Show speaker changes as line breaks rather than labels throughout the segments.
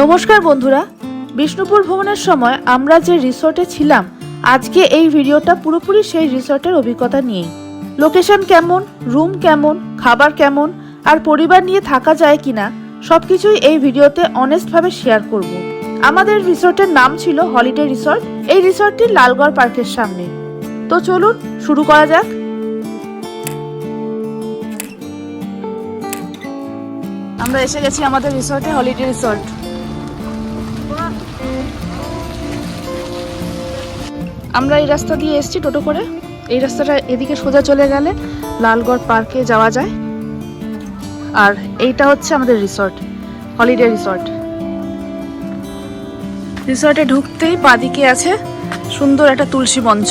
নমস্কার বন্ধুরা। বিষ্ণুপুর ভ্রমণের সময় আমরা যে রিসর্টে ছিলাম, আজকে এই ভিডিওটা পুরোপুরি সেই রিসর্টের অভিজ্ঞতা নিয়েই। লোকেশন কেমন? রুম কেমন? খাবার কেমন? আর পরিবার নিয়ে থাকা যায় কিনা? সবকিছুই এই ভিডিওতে অনেস্টভাবে শেয়ার করব। আমাদের রিসর্টের নাম ছিল হলিডে রিসর্ট এই রিসর্টটি লালগড় পার্কের সামনে। তো চলুন, শুরু করা যাক। আমরা এসে গেছি আমাদের রিসর্টে হলিডে রিসর্ট আমরা এই রাস্তা দিয়ে এসেছি টোটো করে। এই রাস্তাটা এদিকে সোজা চলে গেলে লালগড় পার্কে যাওয়া যায়। আর এইটা হচ্ছে আমাদের রিসর্ট, হলিডে রিসর্ট। রিসর্টে ঢুকতেই বাদিকে আছে সুন্দর একটা তুলসী মঞ্চ।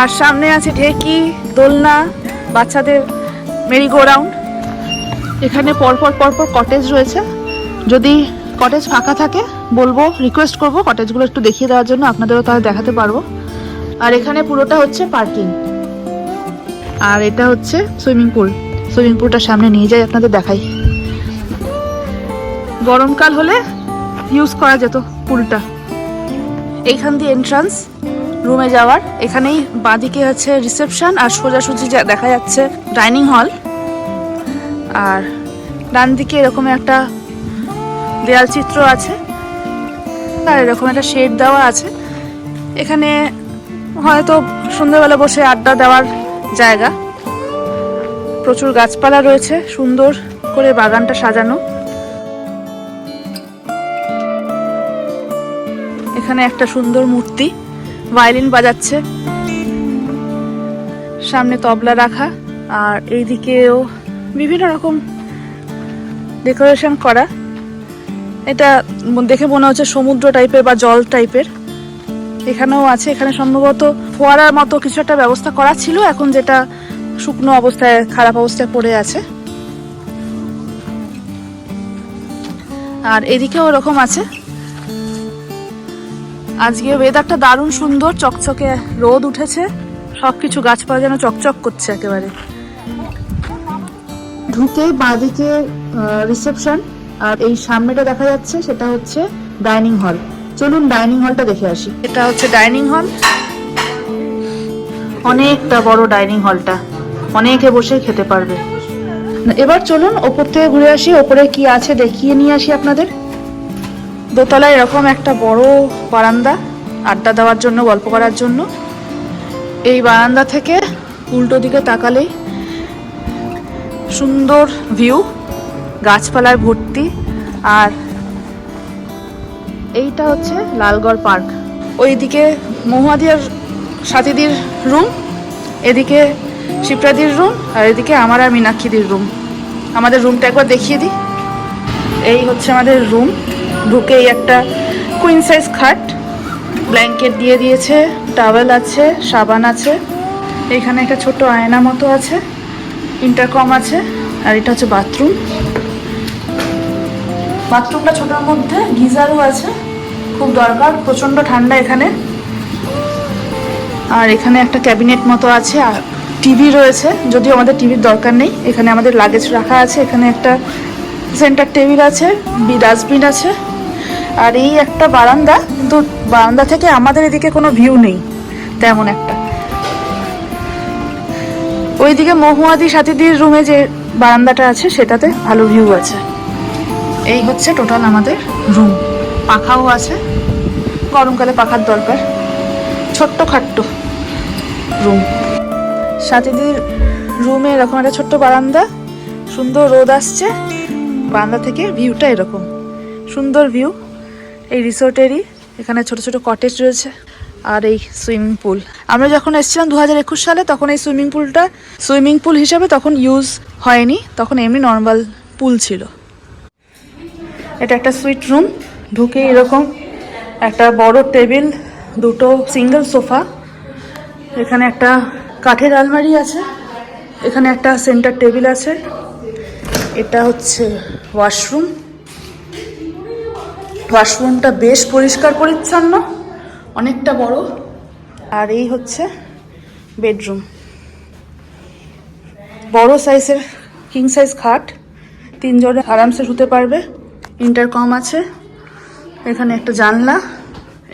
আর সামনে আছে ঢেকি, দোলনা, বাচ্চাদের মেরি রাউন্ড এখানে পরপর পরপর কটেজ রয়েছে। যদি কটেজ ফাঁকা থাকে, বলব রিকোয়েস্ট করব কটেজগুলো একটু দেখিয়ে দেওয়ার জন্য, আপনাদেরও তাহলে দেখাতে পারব। আর এখানে পুরোটা হচ্ছে পার্কিং আর এটা হচ্ছে সুইমিং পুল সুইমিং পুলটা সামনে নিয়ে যাই, আপনাদের দেখাই। গরমকাল হলে ইউজ করা যেত পুলটা এইখান দিয়ে এন্ট্রান্স রুমে যাওয়ার। এখানেই বাঁদিকে আছে রিসেপশন আর সোজাসুজি দেখা যাচ্ছে ডাইনিং হল আর ডান দিকে এরকম একটা দেয়াল চিত্র আছে আর এরকম একটা শেড দেওয়া আছে। এখানে হয়তো সন্ধ্যেবেলা বসে আড্ডা দেওয়ার জায়গা। প্রচুর গাছপালা রয়েছে, সুন্দর করে বাগানটা সাজানো। এখানে একটা সুন্দর মূর্তি, ভায়োলিন বাজাচ্ছে। সামনে তবলা রাখা, আর এইদিকেও বিভিন্ন রকম ডেকোরেশন করা। এটা দেখে মনে হচ্ছে সমুদ্র টাইপের বা জল টাইপের এখানেও আছে, এখানে সম্ভবত ফোয়ারার মতো কিছু একটা ব্যবস্থা করা ছিল, এখন যেটা শুকনো অবস্থায়, খারাপ অবস্থায় পড়ে আছে। আর এদিকেও ওরকম আছে। আজকে ওয়েদারটা দারুণ সুন্দর, চকচকে রোদ উঠেছে, সবকিছু গাছপালা যেন চকচক করছে একেবারে। ঢুকে বাঁদিকে রিসেপশন আর এই সামনেটা দেখা যাচ্ছে, সেটা হচ্ছে ডাইনিং হল। চলুন ডাইনিং হলটা দেখে আসি। এটা হচ্ছে ডাইনিং হল। অনেকটা বড় ডাইনিং হলটা। অনেকে বসে খেতে পারবে। এবার চলুন ওপর থেকে ঘুরে আসি। ওপরে কি আছে দেখিয়ে নিয়ে আসি আপনাদের। দোতলায় এরকম একটা বড় বারান্দা, আড্ডা দেওয়ার জন্য, গল্প করার জন্য। এই বারান্দা থেকে উল্টো দিকে তাকালেই সুন্দর ভিউ। গাছপালায় ভর্তি আর এইটা হচ্ছে লালগড় পার্ক। ওইদিকে মহুয়াদিয়ার সাথীদির রুম, এদিকে শিপ্রাদির রুম আর এদিকে আমার আর মীনাক্ষীদির রুম। আমাদের রুমটা একবার দেখিয়ে দিই। এই হচ্ছে আমাদের রুম। ঢুকেই একটা কুইন সাইজ খাট। ব্ল্যাঙ্কেট দিয়ে দিয়েছে, টাওয়েল আছে, সাবান আছে। এখানে একটা ছোট আয়না মতো আছে ইন্টারকম আছে আর এটা হচ্ছে বাথরুম বাথরুমটা ছোটোর মধ্যে, গিজারও আছে, খুব দরকার, প্রচণ্ড ঠান্ডা এখানে। আর এখানে একটা ক্যাবিনেট মতো আছে, আর টিভি রয়েছে, যদিও আমাদের টিভির দরকার নেই, এখানে আমাদের লাগেজ রাখা আছে, এখানে একটা সেন্টার টেবিল আছে, বি ডাস্টবিন আছে। আর এই একটা বারান্দা, কিন্তু বারান্দা থেকে আমাদের এদিকে কোনো ভিউ নেই, তেমন একটা। ওইদিকে মহুয়াদি সাথীদির রুমে যে বারান্দাটা আছে, সেটাতে ভালো ভিউ আছে। এই হচ্ছে টোটাল আমাদের রুম পাখাও আছে। গরমকালে পাখার দরকার। ছোট্ট খাট্ট রুম সাথীদির রুমে এরকম একটা ছোট্ট বারান্দা। সুন্দর রোদ আসছে। বারান্দা থেকে ভিউটা এরকম। সুন্দর ভিউ এই রিসোর্টেরই এখানে ছোট ছোট কটেজ রয়েছে আর এই সুইমিং পুল আমরা যখন এসেছিলাম দু হাজার একুশ সালে, তখন এই সুইমিং পুলটা সুইমিং পুল হিসাবে তখন ইউজ হয়নি। তখন এমনি নর্মাল পুল ছিল। এটা একটা সুইট রুম ঢুকে এরকম একটা বড় টেবিল দুটো সিঙ্গেল সোফা এখানে একটা কাঠের আলমারি আছে, এখানে একটা সেন্টার টেবিল আছে। এটা হচ্ছে ওয়াশরুম ওয়াশরুমটা বেশ পরিষ্কার পরিচ্ছন্ন, অনেকটা বড়। আর এই হচ্ছে বেডরুম বড় সাইজের কিং সাইজ খাট, তিনজনে আরামসে শুতে পারবে। ইন্টারকম আছে। এখানে একটা জানলা,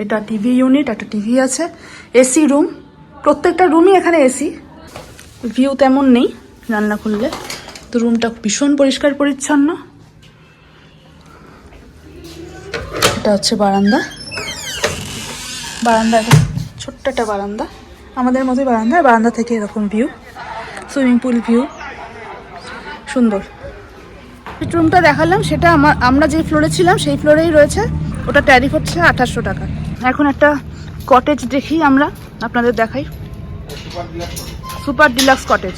এটা টিভি ইউনিট, একটা টিভি আছে, এসি রুম, প্রত্যেকটা রুমই এখানে এসি। ভিউ তেমন নেই জানলা খুললে। তো রুমটা ভীষণ পরিষ্কার পরিচ্ছন্ন। এটা হচ্ছে বারান্দা। বারান্দা ছোট্ট একটা বারান্দা। আমাদের মতোই বারান্দা বারান্দা থেকে এরকম ভিউ, সুইমিং পুল ভিউ। সুন্দর। রুমটা দেখালাম, সেটা আমার, আমরা যে ফ্লোরে ছিলাম, সেই ফ্লোরেই রয়েছে। ওটা ট্যারিফ হচ্ছে আঠাশশো টাকা। এখন একটা কটেজ দেখি আমরা, আপনাদের দেখাই। সুপার ডিলাক্স কটেজ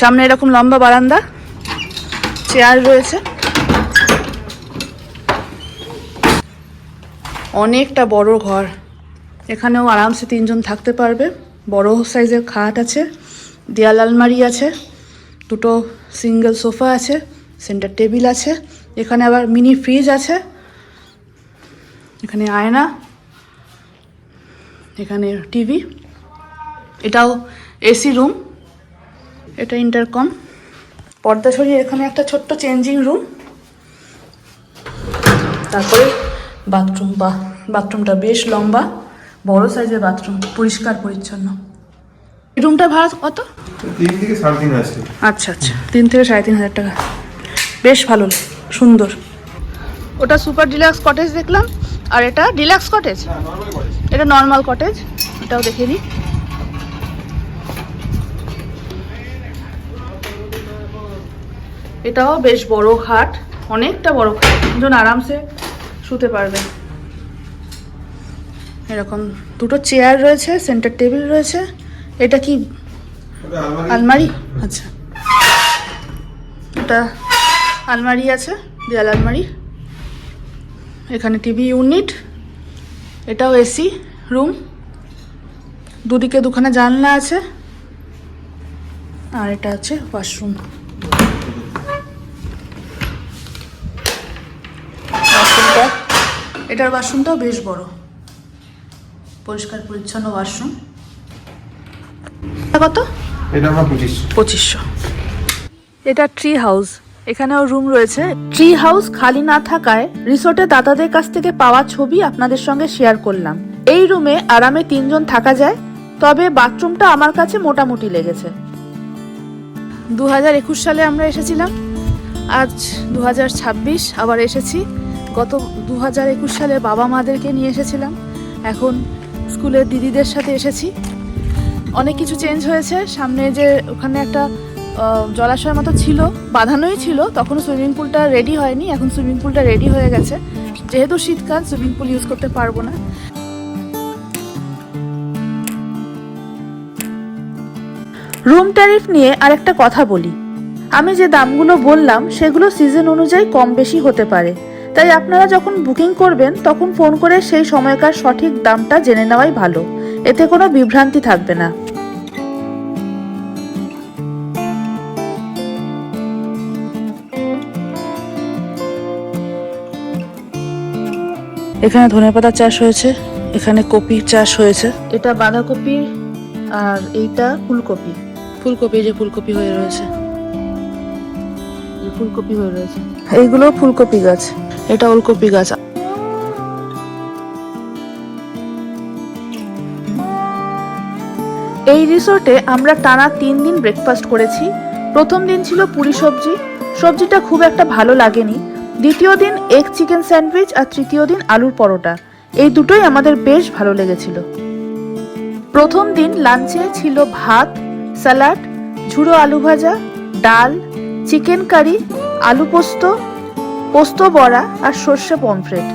সামনে এরকম লম্বা বারান্দা চেয়ার রয়েছে। অনেকটা বড় ঘর। এখানেও আরামসে তিনজন থাকতে পারবে। বড় সাইজের খাট আছে, দেয়াল আলমারি আছে। দুটো সিঙ্গেল সোফা আছে, সেন্টার টেবিল আছে, এখানে আবার মিনি ফ্রিজ আছে, এখানে আয়না, এখানে টিভি, এটাও এসি রুম, এটা ইন্টারকম। পর্দা সরিয়ে এখানে একটা ছোট্ট চেঞ্জিং রুম, তারপরে বাথরুম, বা বাথরুমটা বেশ লম্বা, বড় সাইজের বাথরুম, পরিষ্কার, পরিচ্ছন্ন। রুমটা ভাড়া কত?
তিন থেকে সাড়ে তিন আসছে
আচ্ছা আচ্ছা। তিন থেকে সাড়ে তিন হাজার টাকা। বেশ ভালো সুন্দর। ওটা সুপার ডিলাক্স কটেজ দেখলাম আর এটা ডিলাক্স কটেজ? এটা নর্মাল কটেজ এটাও দেখে নিই এটাও বেশ বড় খাট অনেকটা বড় খাট। তিনজন আরামসে শুতে পারবে। এরকম দুটো চেয়ার রয়েছে সেন্টার টেবিল রয়েছে। এটা কি
আলমারি?
আচ্ছা। এটা আলমারি আছে, দেয়াল আলমারি। এখানে টিভি ইউনিট, এটাও এসি, রুম। দুদিকে দুখানা জানলা আছে, আর এটা আছে ওয়াশরুম। এটার ওয়াশরুমটাও বেশ বড়। পরিষ্কার পরিচ্ছন্ন ওয়াশরুম। কত?
এটা আমার পঁচিশ
পঁচিশশো। এটা ট্রি হাউস এখানেও রুম রয়েছে। ট্রি হাউস খালি না থাকায় রিসোর্টে দাদাদের কাছ থেকে পাওয়া ছবি আপনাদের সঙ্গে শেয়ার করলাম। এই রুমে আরামে তিনজন থাকা যায়, তবে বাথরুমটা আমার কাছে মোটামুটি লেগেছে। দু হাজার একুশ সালে আমরা এসেছিলাম। আজ দু হাজার ছাব্বিশ আবার এসেছি। গত দু হাজার একুশ সালে বাবা মাদেরকে নিয়ে এসেছিলাম। এখন স্কুলের দিদিদের সাথে এসেছি। অনেক কিছু চেঞ্জ হয়েছে। সামনে যে ওখানে একটা জলাশয়ের মতো ছিল, বাঁধানোই ছিল তখন সুইমিং পুলটা রেডি হয়নি, এখন সুইমিং পুলটা রেডি হয়ে গেছে। যেহেতু শীতকাল সুইমিং পুল ইউজ করতে পারব না। রুম ট্যারিফ নিয়ে আরেকটা কথা বলি। আমি যে দামগুলো বললাম, সেগুলো সিজন অনুযায়ী কম বেশি হতে পারে। তাই আপনারা যখন বুকিং করবেন, তখন ফোন করে সেই সময়কার সঠিক দামটা জেনে নেওয়াই ভালো। এতে কোনো বিভ্রান্তি থাকবে না। এখানে ধনেপাতা চাষ হয়েছে এখানে কপি চাষ হয়েছে। এটা বাঁধাকপি আর এইটা ফুলকপি। ফুলকপি যে ফুলকপি হয়ে রয়েছে। ফুলকপি হয়ে রয়েছে। এইগুলো ফুলকপি গাছ। এটা ওলকপি গাছ। এই রিসোর্টে আমরা টানা তিন দিন ব্রেকফাস্ট করেছি। প্রথম দিন ছিল পুরি সবজি। সবজিটা খুব একটা ভালো লাগেনি। দ্বিতীয় দিন এগ চিকেন স্যান্ডউইচ আর তৃতীয় দিন আলুর পরোটা। এই দুটোই আমাদের বেশ ভালো লেগেছিল। প্রথম দিন লাঞ্চে ছিল ভাত স্যালাড ঝুড়ো আলু ভাজা, ডাল চিকেন কারি আলু পোস্ত পোস্ত বড়া আর সর্ষে পমফ্রেট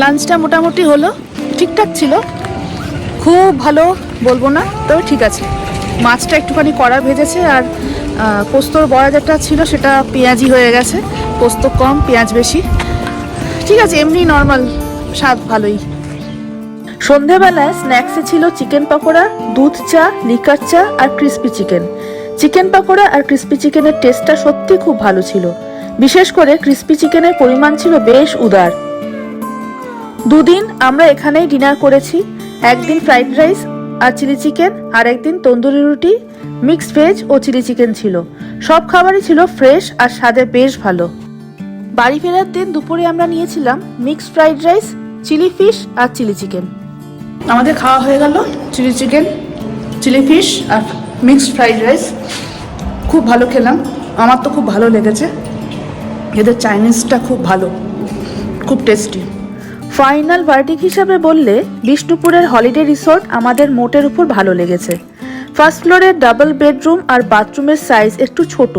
লাঞ্চটা মোটামুটি হলো ঠিকঠাক ছিল। খুব ভালো বলব না, তবে ঠিক আছে। মাছটা একটুখানি কড়া ভেজেছে আর পোস্তর বড়া যেটা ছিল সেটা পেঁয়াজি হয়ে গেছে। পোস্ত কম, পেঁয়াজ বেশি। ঠিক আছে, এমনি নর্মাল স্বাদ ভালোই। সন্ধেবেলায় স্ন্যাক্সে ছিল চিকেন পকোড়া, দুধ চা লিকার চা আর ক্রিস্পি চিকেন চিকেন পকোড়া আর ক্রিস্পি চিকেনের টেস্টটা সত্যি খুব ভালো ছিল। বিশেষ করে ক্রিস্পি চিকেনের পরিমাণ ছিল বেশ উদার। দুদিন আমরা এখানেই ডিনার করেছি। একদিন ফ্রাইড রাইস আর চিলি চিকেন, আর একদিন তন্দুরি রুটি, মিক্সড ভেজ ও চিলি চিকেন ছিল। সব খাবারই ছিল ফ্রেশ আর স্বাদে বেশ ভালো। বাড়ি ফেরার দিন দুপুরে আমরা নিয়েছিলাম mixed fried rice, chilli fish আর চিলি চিকেন। আমাদের খাওয়া হয়ে গেল চিলি চিকেন, চিলি ফিশ আর মিক্সড ফ্রাইড রাইস। খুব ভালো খেলাম। আমার তো খুব ভালো লেগেছে। এদের চাইনিজটা খুব ভালো, খুব টেস্টি। ফাইনাল ভার্ডিক হিসাবে বললে বিষ্ণুপুরের হলিডে রিসর্ট আমাদের মোটের উপর ভালো লেগেছে। ফার্স্ট ফ্লোরের ডাবল বেডরুম আর বাথরুমের সাইজ একটু ছোট,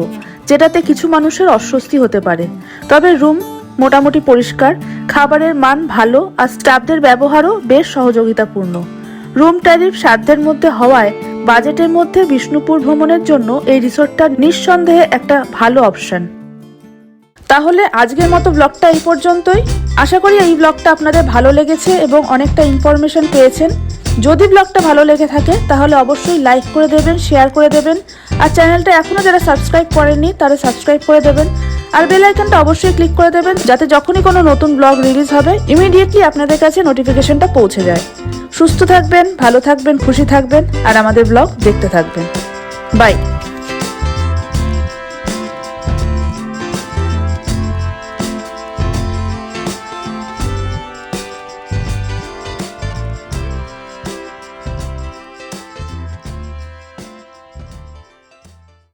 যেটাতে কিছু মানুষের অস্বস্তি হতে পারে। তবে রুম মোটামুটি পরিষ্কার, খাবারের মান ভালো আর স্টাফদের ব্যবহারও বেশ সহযোগিতাপূর্ণ। রুম ট্যারিফ সাধ্যের মধ্যে হওয়ায় বাজেটের মধ্যে বিষ্ণুপুর ভ্রমণের জন্য এই রিসোর্টটা নিঃসন্দেহে একটা ভালো অপশন তাহলে আজকের মতো ব্লগটা এই পর্যন্তই। আশা করি এই ব্লগটা আপনাদের ভালো লেগেছে এবং অনেকটা ইনফরমেশন পেয়েছেন। যদি ব্লগটা ভালো লেগে থাকে, তাহলে অবশ্যই লাইক করে দেবেন শেয়ার করে দেবেন। আর চ্যানেলটা এখনও যারা সাবস্ক্রাইব করেননি, তারা সাবস্ক্রাইব করে দেবেন। আর বেল আইকনটা অবশ্যই ক্লিক করে দেবেন, যাতে যখনই কোনো নতুন ব্লগ রিলিজ হবে ইমিডিয়েটলি আপনাদের কাছে নোটিফিকেশনটা পৌঁছে যায়। সুস্থ থাকবেন, ভালো থাকবেন, খুশি থাকবেন, আর আমাদের ব্লগ দেখতে থাকবেন। বাই